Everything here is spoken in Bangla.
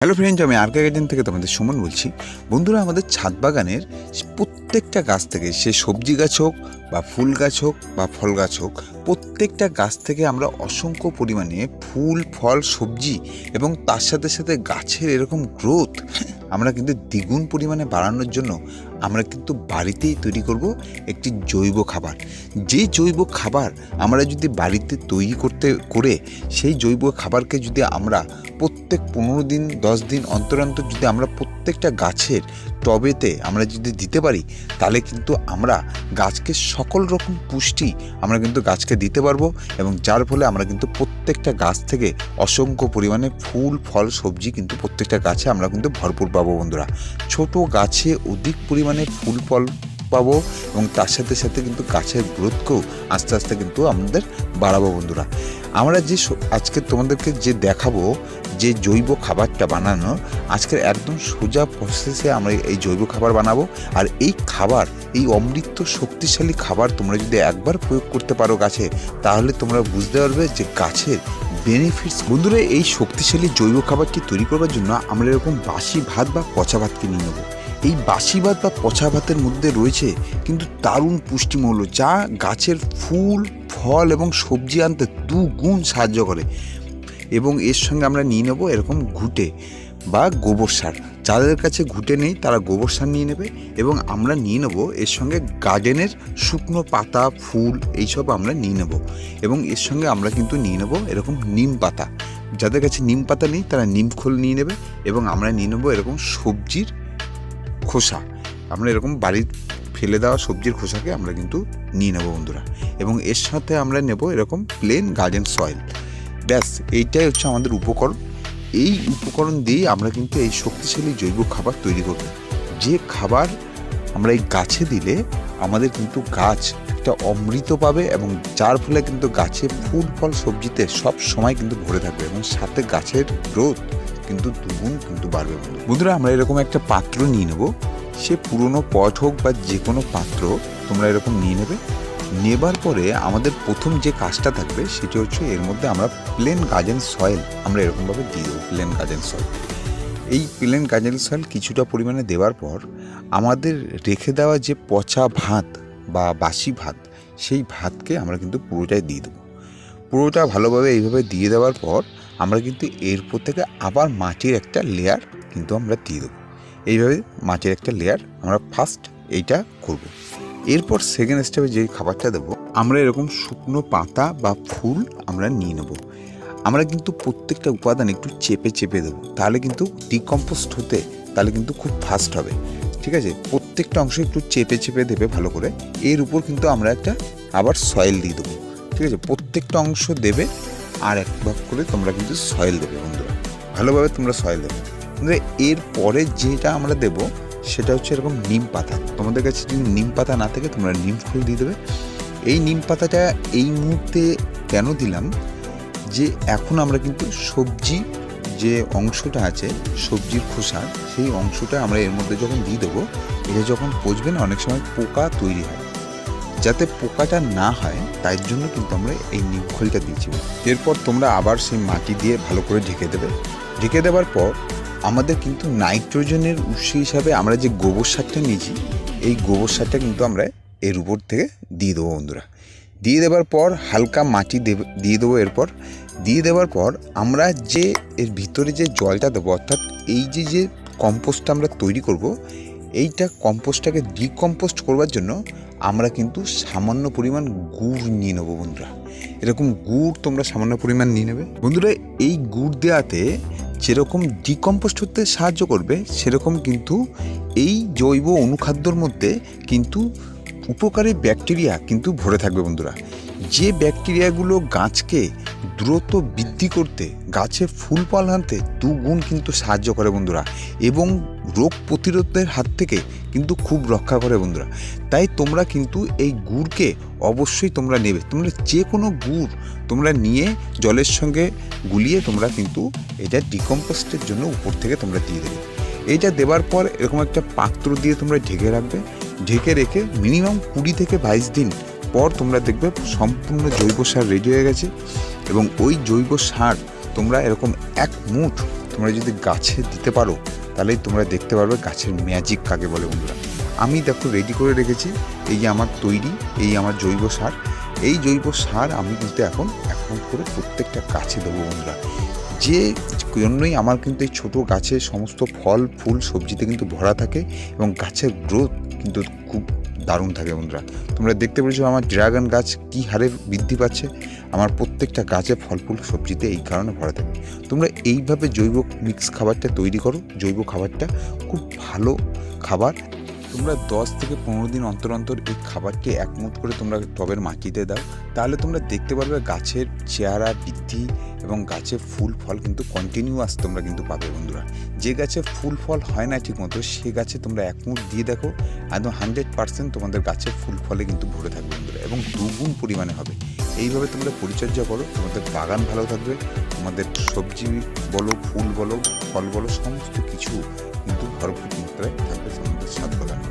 হ্যালো ফ্রেন্ড আমি আর গার্ডেন থেকে তোমাদের সুমন বলছি। বন্ধুরা, আমাদের ছাদ বাগানের প্রত্যেকটা গাছ থেকে, সে সবজি গাছ হোক বা ফুল গাছ হোক বা ফল গাছ হোক, প্রত্যেকটা গাছ থেকে আমরা অসংখ্য পরিমাণে ফুল, ফল, সবজি এবং তার সাথে সাথে গাছের এরকম গ্রোথ আমরা কিন্তু দ্বিগুণ পরিমাণে বাড়ানোর জন্য আমরা কিন্তু বাড়িতেই তৈরি করব একটি জৈব খাবার। যে জৈব খাবার আমরা যদি বাড়িতে তৈরি করতে, করে সেই জৈব খাবারকে যদি আমরা প্রত্যেক পনেরো দিন, দশ দিন অন্তর অন্তর যদি আমরা প্রত্যেকটা গাছের টবেতে আমরা যদি দিতে পারি, তাহলে কিন্তু আমরা গাছকে সকল রকম পুষ্টি আমরা কিন্তু গাছকে দিতে পারব এবং যার ফলে আমরা কিন্তু প্রত্যেকটা গাছ থেকে অসংখ্য পরিমাণে ফুল, ফল, সবজি কিন্তু প্রত্যেকটা গাছে আমরা কিন্তু ভরপুর পাবো বন্ধুরা। ছোট গাছে অধিক পরিমাণে ফুল ফল পাবো এবং তার সাথে সাথে কিন্তু গাছের গ্রোথকেও আস্তে আস্তে কিন্তু আমাদের বাড়াবো বন্ধুরা। আমরা যে আজকে তোমাদেরকে যে দেখাবো, যে জৈব খাবারটা বানানো, আজকের একদম সোজা প্রসেসে আমরা এই জৈব খাবার বানাবো। আর এই খাবার, এই অমৃত শক্তিশালী খাবার তোমরা যদি একবার প্রয়োগ করতে পারো গাছে, তাহলে তোমরা বুঝতে পারবে যে গাছের বেনিফিটস বন্ধুরা, এই শক্তিশালী জৈব খাবারটি তৈরি করবার জন্য আমরা এরকম বাসি ভাত বা পচা ভাত কিনে নেব। এই বাসি ভাত বা পচা ভাতের মধ্যে রয়েছে কিন্তু দারুণ পুষ্টিমূল্য, যা গাছের ফুল, ফল এবং সবজি আনতে দুগুণ সাহায্য করে। এবং এর সঙ্গে আমরা নিয়ে নেব এরকম ঘুটে বা গোবর সার। যাদের কাছে ঘুটে নেই, তারা গোবর সার নিয়ে নেবে এবং আমরা নিয়ে নেব এর সঙ্গে গার্ডেনের শুকনো পাতা, ফুল এইসব আমরা নিয়ে নেব। এবং এর সঙ্গে আমরা কিন্তু নিয়ে নেব এরকম নিম পাতা। যাদের কাছে নিম পাতা নেই, তারা নিম খোল নিয়ে নেবে এবং আমরা নিয়ে নেব এরকম সবজির খোসা। আমরা এরকম বাড়ির ফেলে দেওয়া সবজির খোসাকে আমরা কিন্তু নিয়ে নেব বন্ধুরা। এবং এর সাথে আমরা নেব এরকম প্লেন গার্ডেন সয়েল ব্যাস, এইটাই হচ্ছে আমাদের উপকরণ। এই উপকরণ দিয়েই আমরা কিন্তু এই শক্তিশালী জৈব খাবার তৈরি করব। যে খাবার আমরা এই গাছে দিলে আমাদের কিন্তু গাছ একটা অমৃত পাবে এবং যার ফলে কিন্তু গাছে ফুল, ফল, সবজিতে সব সময় কিন্তু ভরে থাকবে এবং সাথে গাছের গ্রোথ কিন্তু দুগুণ কিন্তু বাড়বে বন্ধু। বন্ধুরা, আমরা এরকম একটা পাত্র নিয়ে নেব। সে পুরনো পট হোক বা যে কোনো পাত্র, তোমরা এরকম নিয়ে নেবে। নেবার পরে আমাদের প্রথম যে কাজটা থাকবে, সেটি হচ্ছে এর মধ্যে আমরা প্লেন গার্জেন সয়েল আমরা এরকমভাবে দিয়ে দেবো প্লেন গার্জেন সয়েল এই প্লেন গার্জেন সয়েল কিছুটা পরিমাণে দেওয়ার পর, আমাদের রেখে দেওয়া যে পচা ভাত বা বাসি ভাত, সেই ভাতকে আমরা কিন্তু পুরোটাই দিয়ে দেবো। পুরোটা ভালোভাবে এইভাবে দিয়ে দেওয়ার পর আমরা কিন্তু এরপর থেকে আবার মাটির একটা লেয়ার কিন্তু আমরা দিয়ে দেবো। এইভাবে মাটির একটা লেয়ার আমরা ফার্স্ট এইটা করব। এরপর সেকেন্ড স্টেপে যে খাবারটা দেবো, আমরা এরকম শুকনো পাতা বা ফুল আমরা নিয়ে নেব। আমরা কিন্তু প্রত্যেকটা উপাদান একটু চেপে চেপে দেবো, তাহলে কিন্তু ডিকম্পোস্ট হতে তাহলে কিন্তু খুব ফাস্ট হবে। ঠিক আছে? প্রত্যেকটা অংশ একটু চেপে চেপে দেবে ভালো করে। এর উপর কিন্তু আমরা একটা আবার সয়েল দিয়ে দেবো। ঠিক আছে? প্রত্যেকটা অংশ দেবে আর এক ভাগ করে তোমরা কিন্তু সয়েল দেবে বন্ধুরা। ভালোভাবে তোমরা সয়েল দেবে। এর পরে যেটা আমরা দেবো, সেটা হচ্ছে এরকম নিম পাতা। তোমাদের কাছে যদি নিম পাতা না থাকে, তোমরা নিম ফুল দিয়ে দেবে। এই নিম পাতাটা এই মুহূর্তে কেন দিলাম? যে এখন আমরা কিন্তু সবজি যে অংশটা আছে, সবজির খোসা, সেই অংশটা আমরা এর মধ্যে যখন দিয়ে দেবো, এটা যখন পচবে না, অনেক সময় পোকা তৈরি হয়। যাতে পোকাটা না হয় তাই জন্য কিন্তু আমরা এই নিমখোলটা দিয়েছি। এরপর তোমরা আবার সেই মাটি দিয়ে ভালো করে ঢেকে দেবে। ঢেকে দেওয়ার পর আমাদের কিন্তু নাইট্রোজেনের উৎস হিসাবে আমরা যে গোবর সারটা নিয়েছি, এই গোবর সারটা কিন্তু আমরা এর উপর থেকে দিয়ে দেবো বন্ধুরা। দিয়ে দেওয়ার পর হালকা মাটি দেবে দিয়ে দেবো এরপর। দিয়ে দেওয়ার পর আমরা যে এর ভিতরে যে জলটা দেবো, অর্থাৎ এই যে যে কম্পোস্টটা আমরা তৈরি করব, এইটা কম্পোস্টটাকে ডিকম্পোস্ট করবার জন্য আমরা কিন্তু সামান্য পরিমাণ গুড় নিয়ে নেব বন্ধুরা। এরকম গুড় তোমরা সামান্য পরিমাণ নিয়ে নেবে। বন্ধুরা, এই গুড় দেওয়াতে যেরকম ডিকম্পোস্ট হতে সাহায্য করবে, সেরকম কিন্তু এই জৈব অনুখাদ্যর মধ্যে কিন্তু উপকারী ব্যাকটেরিয়া কিন্তু ভরে থাকবে বন্ধুরা। যে ব্যাকটেরিয়াগুলো গাছকে দ্রুত বৃদ্ধি করতে, গাছে ফুল ফল আনতে দুগুণ কিন্তু সাহায্য করে বন্ধুরা এবং রোগ প্রতিরোধের হাত থেকে কিন্তু খুব রক্ষা করে বন্ধুরা। তাই তোমরা কিন্তু এই গুড়কে অবশ্যই তোমরা নেবে। তোমরা যে কোনো গুড় তোমরা নিয়ে জলের সঙ্গে গুলিয়ে তোমরা কিন্তু এটা ডিকম্পোস্টের জন্য উপর থেকে তোমরা দিয়ে দেবে। এইটা দেওয়ার পর এরকম একটা পাত্র দিয়ে তোমরা ঢেকে রাখবে। ঢেকে রেখে মিনিমাম কুড়ি থেকে বাইশ দিন পর তোমরা দেখবে সম্পূর্ণ জৈব সার রেডি হয়ে গেছে এবং ওই জৈব সার তোমরা এরকম এক মুঠ তোমরা যদি গাছে দিতে পারো, তাহলেই তোমরা দেখতে পারবে গাছের ম্যাজিক কাকে বলে বন্ধুরা। আমি দেখো রেডি করে রেখেছি, এই আমার তৈরি, এই আমার জৈব সার। এই জৈব সার আমি কিন্তু এখন এখন করে প্রত্যেকটা গাছে দেবো বন্ধুরা। যে জন্যই আমার কিন্তু এই ছোটো গাছে সমস্ত ফল, ফুল, সবজিতে কিন্তু ভরা থাকে এবং গাছের গ্রোথ কিন্তু খুব দারুণ থাকে বন্ধুরা। তোমরা দেখতে পেরেছ আমার ড্রাগন গাছ কী হারে বৃদ্ধি পাচ্ছে? আমার প্রত্যেকটা গাছে ফল ফুল সবজিতে এই কারণে ভরা থাকে। তোমরা এইভাবে জৈব মিক্স খাবারটা তৈরি করো। জৈব খাবারটা খুব ভালো খাবার তোমরা দশ থেকে পনেরো দিন অন্তর অন্তর এই খাবারটি একমুট করে তোমরা টবের মাটিতে দাও, তাহলে তোমরা দেখতে পারবে গাছের চেহারা, বৃদ্ধি এবং গাছে ফুল, ফল কিন্তু কন্টিনিউয়াস তোমরা কিন্তু পাবে বন্ধুরা। যে গাছে ফুল, ফল হয় না ঠিক মতো সে গাছে তোমরা এক মুঠ দিয়ে দেখো, একদম হান্ড্রেড পার্সেন্ট তোমাদের গাছে ফুল, ফলে কিন্তু ভরে থাকবে বন্ধুরা এবং দুগুণ পরিমাণে হবে। এইভাবে তোমরা পরিচর্যা করো। তোমাদের বাগান ভালো থাকবে, তোমাদের সবজি বলো, ফুল বলো, ফল বলো, সমস্ত কিছু কিন্তু ভরপুর মাত্রায় থাকবে তোমাদের সাত বাগানে